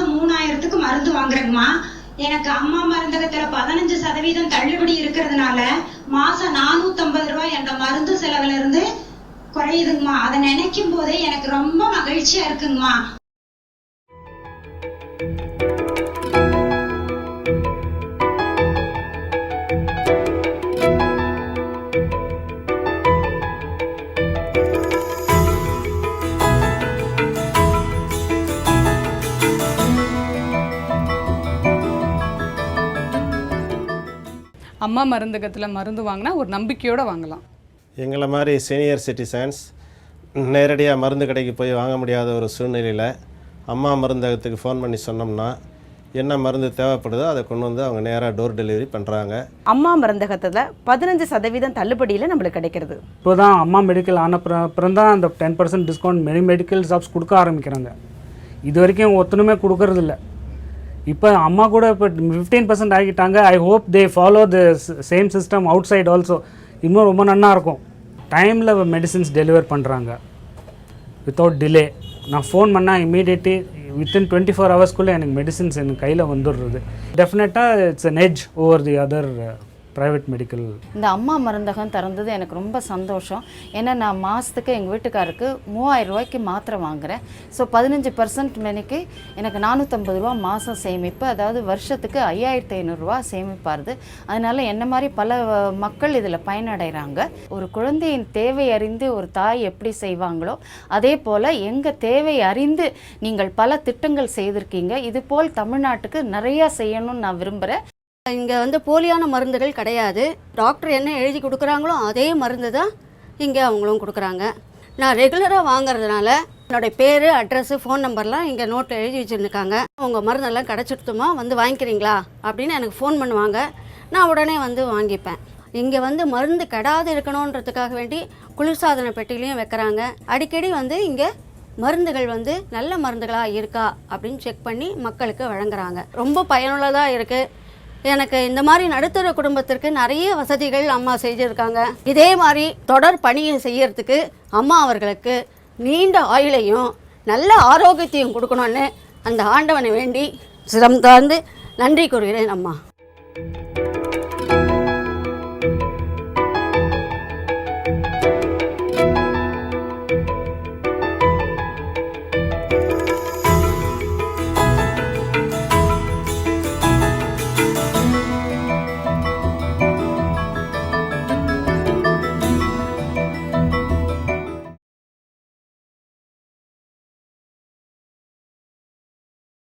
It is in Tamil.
மாசம் மூணாயிரத்துக்கு மருந்து வாங்குறேங்கம்மா. எனக்கு அம்மா மருந்தகத்துல பதினஞ்சு சதவீதம் தள்ளுபடி இருக்கிறதுனால மாசம் நானூத்தி ஐம்பது ரூபாய் என்ற மருந்து செலவுல இருந்து குறையுதுங்கம்மா. அதை நினைக்கும் போதே எனக்கு ரொம்ப மகிழ்ச்சியா இருக்குங்கம்மா. அம்மா மருந்தகத்தில் மருந்து வாங்கினா ஒரு நம்பிக்கையோடு வாங்கலாம். எங்களை மாதிரி சீனியர் சிட்டிசன்ஸ் நேரடியாக மருந்து கடைக்கு போய் வாங்க முடியாத ஒரு சூழ்நிலையில் அம்மா மருந்தகத்துக்கு ஃபோன் பண்ணி சொன்னோம்னா என்ன மருந்து தேவைப்படுதோ அதை கொண்டு வந்து அவங்க நேராக டோர் டெலிவரி பண்ணுறாங்க அம்மா மருந்தகத்தில் பதினஞ்சு சதவீதம் தள்ளுபடியில் நம்மளுக்கு கிடைக்கிறது. இப்போ தான் அம்மா மெடிக்கல் ஆன அப்புறம் அப்புறம் தான் அந்த ten percent discount many medical shops கொடுக்க ஆரம்பிக்கிறாங்க. இது வரைக்கும் ஒத்தனுமே கொடுக்கறதில்ல. இப்போ அம்மா கூட இப்போ ஃபிஃப்டீன் பர்சன்ட் ஆகிட்டாங்க I hope they follow the same system outside also இன்னும் ரொம்ப நன்னா இருக்கும். டைமில் மெடிசின்ஸ் டெலிவர் பண்ணுறாங்க வித்தவுட் டிலே நான் ஃபோன் பண்ணால் இமீடியட்லி வித்தின் டுவெண்ட்டி ஃபோர் ஹவர்ஸ்க்குள்ளே எனக்கு மெடிசின்ஸ் எனக்கு கையில் வந்துடுறது. டெஃபினட்டாக it's an edge over the other private medical இந்த அம்மா மருந்தகம் திறந்தது எனக்கு ரொம்ப சந்தோஷம். ஏன்னா நான் மாதத்துக்கு எங்கள் வீட்டுக்காருக்கு மூவாயிரம் ரூபாய்க்கு மாத்திரை வாங்குகிறேன் ஸோ பதினஞ்சு பர்சன்ட் மணிக்கு எனக்கு நானூற்றம்பது ரூபா மாதம் சேமிப்பு அதாவது வருஷத்துக்கு ஐயாயிரத்தி ஐநூறுரூவா சேமிப்பாருது. அதனால் என்ன மாதிரி பல மக்கள் இதில் பயனடைகிறாங்க ஒரு குழந்தையின் தேவை அறிந்து ஒரு தாய் எப்படி செய்வாங்களோ அதே போல் எங்கள் தேவை அறிந்து நீங்கள் பல திட்டங்கள் செய்திருக்கீங்க. இது போல் தமிழ்நாட்டுக்கு நிறையா செய்யணும்னு நான் விரும்புகிறேன் இங்கே வந்து போலியான மருந்துகள் கிடையாது. டாக்டர் என்ன எழுதி கொடுக்குறாங்களோ அதே மருந்து தான் இங்கே அவங்களும் கொடுக்குறாங்க. நான் ரெகுலராக வாங்குறதுனால என்னுடைய பேர் அட்ரஸ்ஸு ஃபோன் நம்பர்லாம் இங்கே நோட்டில் எழுதி வச்சுருந்துருக்காங்க. உங்கள் மருந்தெல்லாம் கிடச்சிடுத்துமா வந்து வாங்கிக்கிறீங்களா? அப்படின்னு எனக்கு ஃபோன் பண்ணுவாங்க. நான் உடனே வந்து வாங்கிப்பேன். இங்கே வந்து மருந்து கெடாது இருக்கணுன்றதுக்காக வேண்டி குளிர்சாதன பெட்டிலையும் வைக்கிறாங்க. அடிக்கடி வந்து இங்கே மருந்துகள் வந்து நல்ல மருந்துகளாக இருக்கா அப்படின்னு செக் பண்ணி மக்களுக்கு வழங்குறாங்க. ரொம்ப பயனுள்ளதாக இருக்குது எனக்கு இந்த மாதிரி நடுத்தர குடும்பத்திற்கு நிறைய வசதிகள் அம்மா செஞ்சுருக்காங்க. இதே மாதிரி தொடர் பணியை செய்யறதுக்கு அம்மா அவர்களுக்கு நீண்ட ஆயுளையும் நல்ல ஆரோக்கியத்தையும் கொடுக்கணும்னு அந்த ஆண்டவனை வேண்டி சிரம் தாழ்ந்து நன்றி கூறுகிறேன் அம்மா.